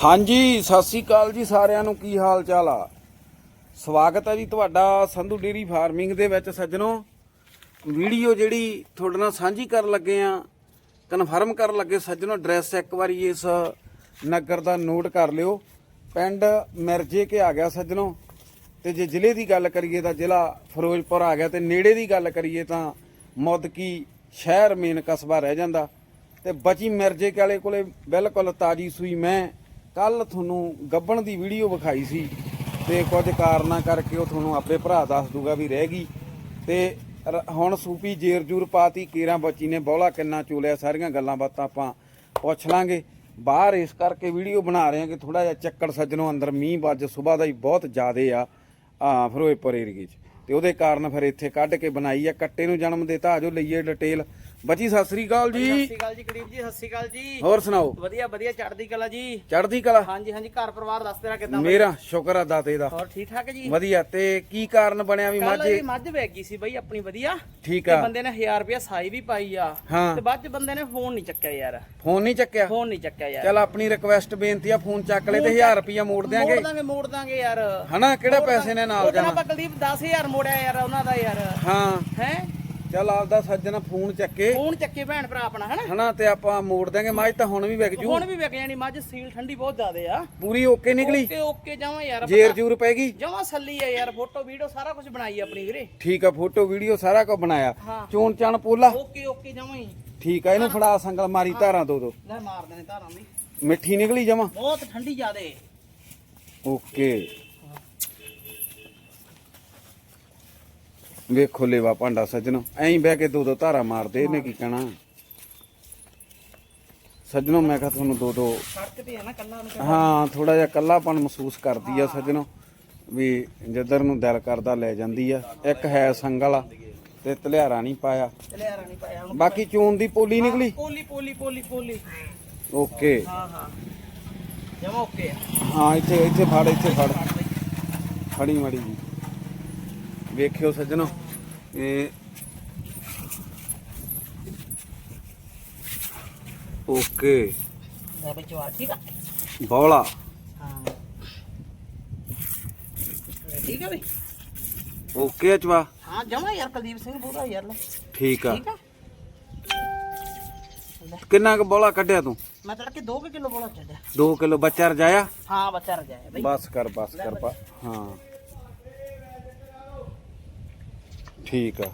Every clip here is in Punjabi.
ਹਾਂਜੀ, ਸਤਿ ਸ੍ਰੀ ਅਕਾਲ ਜੀ ਸਾਰਿਆਂ ਨੂੰ। ਕੀ ਹਾਲ ਚਾਲ ਆ? ਸਵਾਗਤ ਹੈ ਜੀ ਤੁਹਾਡਾ ਸੰਧੂ ਡੇਰੀ ਫਾਰਮਿੰਗ ਦੇ ਵਿੱਚ ਸੱਜਣੋ। ਵੀਡੀਓ ਜਿਹੜੀ ਤੁਹਾਡੇ ਨਾਲ ਸਾਂਝੀ ਕਰਨ ਲੱਗੇ ਆ, ਕਨਫਰਮ ਕਰਨ ਲੱਗੇ ਸੱਜਣੋ, ਐਡਰੈਸ ਇੱਕ ਵਾਰੀ ਇਸ ਨਗਰ ਦਾ ਨੋਟ ਕਰ ਲਿਓ। ਪਿੰਡ ਮਿਰਜੇ ਕੇ ਆ ਗਿਆ ਸੱਜਣੋ। ਤੇ ਜੇ ਜ਼ਿਲ੍ਹੇ ਦੀ ਗੱਲ ਕਰੀਏ ਤਾਂ ਜ਼ਿਲ੍ਹਾ ਫਿਰੋਜ਼ਪੁਰ ਆ ਗਿਆ ਤੇ ਨੇੜੇ ਦੀ ਗੱਲ ਕਰੀਏ ਤਾਂ ਮੁੱਦਕੀ ਸ਼ਹਿਰ ਮੇਨ ਕਸਬਾ ਰਹਿ ਜਾਂਦਾ। ਤੇ ਬਚੀ ਮਿਰਜੇ ਕੇ ਵਾਲੇ ਕੋਲੇ ਬਿਲਕੁਲ ਤਾਜੀ ਸੂਈ ਮੈਂ ਕੱਲ ਤੁਹਾਨੂੰ ਗੱਬਣ ਦੀ ਵੀਡੀਓ ਵਿਖਾਈ ਸੀ ਤੇ ਕੁਝ ਕਾਰਨਾਂ ਕਰਕੇ ਉਹ ਤੁਹਾਨੂੰ ਆਪੇ ਭਰਾ ਦੱਸ ਦੂਗਾ ਵੀ ਰਹਿ ਗਈ। ਤੇ ਹੁਣ ਸੂਪੀ ਜੇਰ ਜੂਰ ਪਾਤੀ, ਕੀਰਾਂ ਬੱਚੀ ਨੇ ਬੌਲਾ ਕਿੰਨਾ ਚੋਲਿਆ, ਸਾਰੀਆਂ ਗੱਲਾਂ ਬਾਤਾਂ ਆਪਾਂ ਪੁੱਛ ਲਾਂਗੇ। ਬਾਹਰ ਇਸ ਕਰਕੇ ਵੀਡੀਓ ਬਣਾ ਰਹੇ ਹਾਂ ਕਿ ਥੋੜਾ ਜਿਹਾ ਚੱਕੜ ਸੱਜਣੋਂ ਅੰਦਰ ਮੀਂਹ ਵੱਜ, ਸਵੇਰ ਦਾ ਹੀ ਬਹੁਤ ਜ਼ਿਆਦੇ ਆ ਆ ਫਿਰੋਜ਼ਪੁਰ ਏਰੀਏ 'ਚ। ਤੇ ਉਹਦੇ ਕਾਰਨ ਫਿਰ ਇੱਥੇ ਕੱਢ ਕੇ ਬਣਾਈ ਆ, ਕੱਟੇ ਨੂੰ ਜਨਮ ਦਿੱਤਾ, ਆਜੋ ਲਈਏ ਡਿਟੇਲ ਬੱਚੀ ਸਤਿ ਸ੍ਰੀ ਅਕਾਲ ਸਤਿ ਜੀ ਸ਼੍ਰੀ ਅਕਾਲ ਜੀ ਕਰੀਬ ਜੀ ਸਤਿ ਸ਼੍ਰੀ ਅਕਾਲ ਜੀ। ਹੋਰ ਸੁਣਾਓ? ਵਧੀਆ ਵਧੀਆ ਚੜ੍ਹਦੀ ਕਲਾ ਜੀ। ਚੜ੍ਹਦੀ ਕਲਾ? ਹਾਂਜੀ ਹਾਂਜੀ ਘਰ ਪਰਿਵਾਰ ਦੱਸ ਤੇਰਾ ਕਿਦਾਂ ਮੇਰਾ ਸ਼ੁਕਰ ਆ ਦਾਤੇ ਦਾ। ਹੋਰ ਠੀਕ ਠਾਕ ਜੀ? ਵਧੀਆ ਤੇ ਕੀ ਕਾਰਨ ਬਣਿਆ ਵੀ ਮਾਝੇ ਮੱਝ ਵੇਚ ਗਈ ਸੀ ਬਈ ਆਪਣੀ ਵਧੀਆ। ਠੀਕ ਤੇ ਆ। ਬੰਦੇ ਨੇ 1000 ਰੁਪਇਆ ਸਾਈ ਵੀ ਪਾਈ ਆ। ਹਾਂ। ਤੇ ਬਾਅਦ ਚ ਬੰਦੇ ਨੇ ਫੋਨ ਨਹੀਂ ਚੱਕਿਆ ਯਾਰ। ਫੋਨ ਨਹੀਂ ਚੱਕਿਆ? ਫੋਨ ਨਹੀਂ ਚੱਕਿਆ ਯਾਰ। ਚਲ ਆਪਣੀ ਰਿਕਵੈਸਟ ਬੇਨਤੀ ਆ ਫੋਨ ਚੱਕ ਲੈ ਤੇ 1000 ਰੁਪਇਆ ਮੋੜ ਮੋੜ ਦਿਆਂਗੇ ਦਾਂਗੇ ਮੋੜ ਦਾਂਗੇ ਯਾਰ। ਹਨਾ? ਕਿਹੜਾ ਪੈਸੇ ਨੇ ਨਾਲ ਉਹਦੇ ਨਾਲ ਜਾਣਾ? ਆਪਾਂ ਕੁਲਦੀਪ 10000 ਮੋੜਿਆ ਯਾਰ ਉਹਨਾਂ ਦਾ ਯਾਰ। ਹਾਂ। ਹੈ? ਚਲ ਆਪਦਾ ਸੱਜਣ ਫੋਨ ਚੱਕੇ। ਫੋਨ ਚੱਕੇ ਭੈਣ ਭਰਾ ਆਪਣਾ ਹਨਾ? ਹਨਾ ਤੇ ਆਪਾਂ ਮੋੜ ਦਿਆਂਗੇ ਮੱਝ ਤਾਂ ਹੁਣ ਵੀ ਵਿਕ ਜੂ। ਹੁਣ ਵੀ ਵਿਕ ਜਾਣੀ ਮੱਝ ਸੀਲ ਠੰਡੀ ਬਹੁਤ ਜ਼ਿਆਦੇ ਆ। ਪੂਰੀ ਓਕੇ ਨਿਕਲੀ। ਓਕੇ ਓਕੇ ਜਾਵਾਂ ਯਾਰ ਜੇਰ ਜੂਰ ਪੈ ਗਈ। ਜਮਾ ਸੱਲੀ ਆ ਯਾਰ ਫੋਟੋ ਵੀਡੀਓ ਸਾਰਾ ਕੁਝ ਬਣਾਈ ਆਪਣੀ ਵੀਰੇ। ਠੀਕ ਆ ਫੋਟੋ ਵੀਡੀਓ ਸਾਰਾ ਕੁਝ ਬਣਾਇਆ। ਚੋਣ ਚਾਣ ਪੋਲਾ। ਓਕੇ ਓਕੇ ਹੀ। ਠੀਕ ਆ ਇਹਨੂੰ ਫੜਾ ਸੰਗਲ ਮਾਰੀ ਧਾਰਾਂ ਦੋ ਦੋ। ਲੈ ਮਾਰਦੇ ਨੇ ਧਾਰਾਂ ਵੀ। ਮਿੱਠੀ ਨਿਕਲੀ ਜਮਾ। ਬਹੁਤ ਠੰਡੀ ਜ਼ਿਆਦੇ। ਓਕੇ। ਵੇਖੋ ਲੇਵਾ ਭਾਂਡਾ ਸੱਜਣੋ। ਐਂ ਬਹਿ ਕੇ ਦੋ ਦੋ ਧਾਰਾ ਮਾਰਦੇ ਇਹਨੇ ਕੀ ਕਹਿਣਾ? ਸੱਜਣੋ ਮੈਂ ਕਿਹਾ ਤੁਹਾਨੂੰ ਦੋ ਦੋ ਹਾਂ ਥੋੜਾ ਜਿਹਾ ਕੱਲਾਪਨ ਮਹਿਸੂਸ ਕਰਦੀ ਆ ਸੱਜਣੋ ਵੀ ਜਿੱਧਰ ਨੂੰ ਦਿਲ ਕਰਦਾ ਲੈ ਜਾਂਦੀ ਆ। ਇੱਕ ਹੈ ਸੰਗਲ ਤੇ ਤਲਿਆਰਾ ਨਹੀਂ ਪਾਇਆ। ਨਹੀਂ ਬਾਕੀ ਚੂਨ ਦੀ ਪੋਲੀ ਨਿਕਲੀ? ਪੋਲੀ ਪੋਲੀ ਪੋਲੀ ਪੋਲੀ। ਓਕੇ। ਹਾਂ ਹਾਂ। ਜਮਾ ਓਕੇ ਆ। ਹਾਂ ਇੱਥੇ ਇੱਥੇ ਫੜ ਇੱਥੇ ਫੜ। ਫੜੀ ਮੜੀ ਜੀ। ਵੇਖਿਓ ਸੱਜਣੋ। ਇਹ ਓਕੇ। ਵਿੱਚ ਆ ਠੀਕ ਆ? ਬੌਲਾ। ਹਾਂ। ਠੀਕ ਆ ਬਈ? ਓਕੇ ਅਚਵਾ ਹਾਂ ਜਮਾ ਯਾਰ ਕੁਲਦੀਪ ਸਿੰਘ ਪੂਰਾ ਯਾਰ ਲੈ। ਠੀਕ ਆ। ਠੀਕ ਆ? ਕਿੰਨਾ ਕੁ ਬੌਲਾ ਕੱਢਿਆ ਤੂੰ? ਮੈਂ ਤੜਕੇ 2 ਕਿਲੋ ਬੋਲਾ ਛੱਡਿਆ 2 ਕਿਲੋ ਬੱਚਾ ਰਜਾਇਆ? ਹਾਂ ਬੱਚਾ ਰਜਾਇਆ ਬਈ। ਬਸ ਕਰ ਬਸ ਕਰ ਹਾਂ। ਠੀਕ ਆ।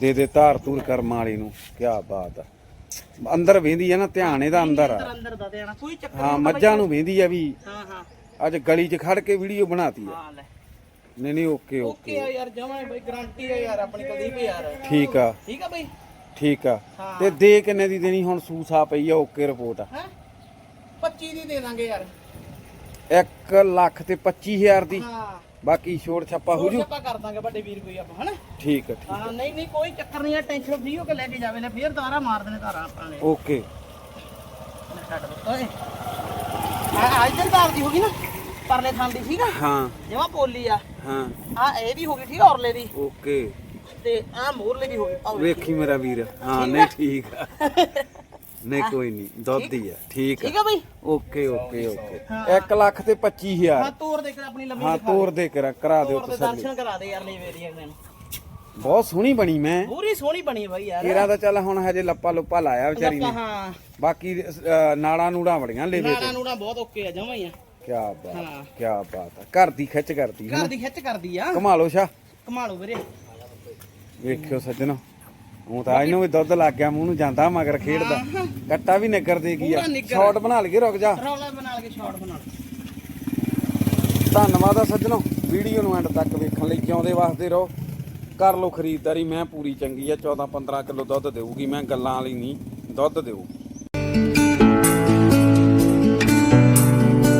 ਦੇ ਦੇ ਧਾਰ ਤੂਰ ਕਰ ਮਾਲੀ ਨੂੰ ਕੀ ਬਾਤ ਆ। ਅੰਦਰ ਵੇਂਦੀ ਆ ਨਾ ਧਿਆਨ ਇਹਦਾ ਅੰਦਰ ਆ। ਅੰਦਰ ਅੰਦਰ ਦਾ ਦੇਣਾ ਕੋਈ ਚੱਕਰ ਹਾਂ ਮੱਝਾਂ ਨੂੰ ਵੇਂਦੀ ਆ ਵੀ ਹਾਂ ਹਾਂ। ਅੱਜ ਗਲੀ 'ਚ ਖੜ ਕੇ ਵੀਡੀਓ ਬਣਾਤੀ ਆ। ਹਾਂ ਲੈ। ਨਹੀਂ ਨਹੀਂ ਓਕੇ ਓਕੇ। ਓਕੇ ਆ ਯਾਰ ਜਮਾ ਬਈ ਗਾਰੰਟੀ ਆ ਯਾਰ ਆਪਣੀ ਕੁਲਦੀਪ ਯਾਰ। ਠੀਕ ਆ। ਠੀਕ ਆ ਬਈ? ਠੀਕ ਆ। ਤੇ ਦੇ ਕਿੰਨੇ ਦੀ ਦੇਣੀ ਹੁਣ ਸੂਸਾ ਪਈ ਆ ਓਕੇ ਰਿਪੋਰਟ ਆ। ਹੈ? 25 ਦੀ ਦੇ ਦਾਂਗੇ ਯਾਰ। 1 ਲੱਖ ਤੇ 25000 ਦੀ। ਹਾਂ। ਬਾਕੀ ਛੋੜ ਛੱਪਾ ਹੋ ਜੂ। ਆਪਾਂ ਕਰ ਦਾਂਗੇ ਵੱਡੇ ਵੀਰ ਕੋਈ ਆਪਾਂ ਹਨਾ? ਠੀਕ ਠੀਕ ਹਾਂ ਨਹੀਂ ਨਹੀਂ ਕੋਈ ਚੱਕਰ ਨਹੀਂ ਆ ਟੈਨਸ਼ਨ ਫ੍ਰੀ ਹੋ ਕੇ ਲੈ ਕੇ ਜਾਵੇ ਲੈ ਫੇਰ ਤਾਰਾ ਮਾਰ ਦੇਣੇ ਤਾਰਾ ਆਪਾਂ ਨੇ। ਓਕੇ। ਛੱਡ ਦੋ ਓਏ। ਆ ਇਧਰ ਤਾਰ ਦੀ ਹੋ ਗਈ ਨਾ ਪਰਲੇ ਥਾਂ ਦੀ ਠੀਕ ਆ? ਹਾਂ। ਜਮਾ ਪੋਲੀ ਆ। ਹਾਂ। ਆ ਇਹ ਵੀ ਹੋ ਗਈ ਠੀਕ ਆ ਔਰਲੇ ਦੀ। ਓਕੇ। ਤੇ ਆ ਮੋਰਲੇ ਦੀ ਹੋ ਗਈ ਵੇਖੀ ਮੇਰਾ ਵੀਰ। ਹਾਂ ਨਹੀਂ ਠੀਕ ਆ। ਨਹੀਂ ਕੋਈ ਨਹੀਂ ਦੁੱਧ ਹੀ ਆ ਠੀਕ ਆ। ਠੀਕ ਆ ਬਈ। Okay okay okay. ਹਾਂ। 1 ਲੱਖ ਤੇ 25000 ਹਾਂ ਤੋਰ ਦੇ ਕਰ ਆਪਣੀ ਲੰਮੀ ਹਾਂ ਤੋਰ ਦੇ ਕਰਾ ਕਰਾ ਦਿਓ ਦੇ ਤਸੱਲੀ। ਦਰਸ਼ਨ ਕਰਾ ਦੇ ਯਾਰ ਲਈ ਵੇਰੀ ਅਗਲੇ ਨੂੰ ਬਹੁਤ ਸੋਹਣੀ ਬਣੀ ਮੈਂ। ਪੂਰੀ ਸੋਹਣੀ ਬਣੀ ਬਈ ਯਾਰ। ਤੇਰਾ ਤਾਂ ਚੱਲ ਹੁਣ ਹਜੇ ਲੱਪਾ ਲੁੱਪਾ ਲਾਇਆ ਵਿਚਾਰੀ ਨੇ। ਹਾਂ। ਬਾਕੀ ਨਾੜਾਂ ਨੂੜਾਂ ਬੜੀਆਂ ਲੇਵੇ ਨਾੜਾ ਨੂੜਾ ਬਹੁਤ ਓਕੇ ਆ ਜਮਾ ਹੀ ਆ। ਕੀ ਬਾਤ ਹਾਂ। ਕੀ ਬਾਤ ਆ। ਘਰ ਦੀ ਖਿੱਚ ਕਰਦੀ ਘਰ ਹੈ ਦੀ ਖਿੱਚ ਕਰਦੀ ਆ। ਕਮਾ ਲੋ ਸ਼ਾ ਕਮਾਲੋ ਵੀਰੇ। ਵੇਖਿਓ ਸੱਜਣੋ। ਹੁਣ ਤਾਂ ਇਹਨੂੰ ਵੀ ਦੁੱਧ ਲੱਗ ਗਿਆ ਮੂੰਹ ਨੂੰ ਜਾਂਦਾ ਮਗਰ ਖੇਡਦਾ। ਕੱਟਾ ਵੀ ਨਿੱਗਰ ਦੇ ਗਈ ਆ ਪੂਰਾ ਨਿੱਗਰ। ਸ਼ਾਟ ਬਣਾ ਲਈਏ ਰੁਕ ਜਾ। ਰੌਲਾ ਬਣਾ ਕੇ ਸ਼ਾਟ ਬਣਾ ਧੰਨਵਾਦ ਆ ਸੱਜਣੋ। ਵੀਡੀਓ ਨੂੰ ਐਂਡ ਤੱਕ ਵੇਖਣ ਲਈ ਜਿਉਂਦੇ ਵਾਸਤੇ ਰਹੋ। ਕਰ ਲਓ ਖਰੀਦਦਾਰੀ ਮੈਂ ਪੂਰੀ ਚੰਗੀ ਆ। 14 15 ਕਿਲੋ ਦੁੱਧ ਦੇਊਗੀ ਮੈਂ ਗੱਲਾਂ ਵਾਲੀ ਨਹੀਂ। ਦੁੱਧ ਦੇਊ।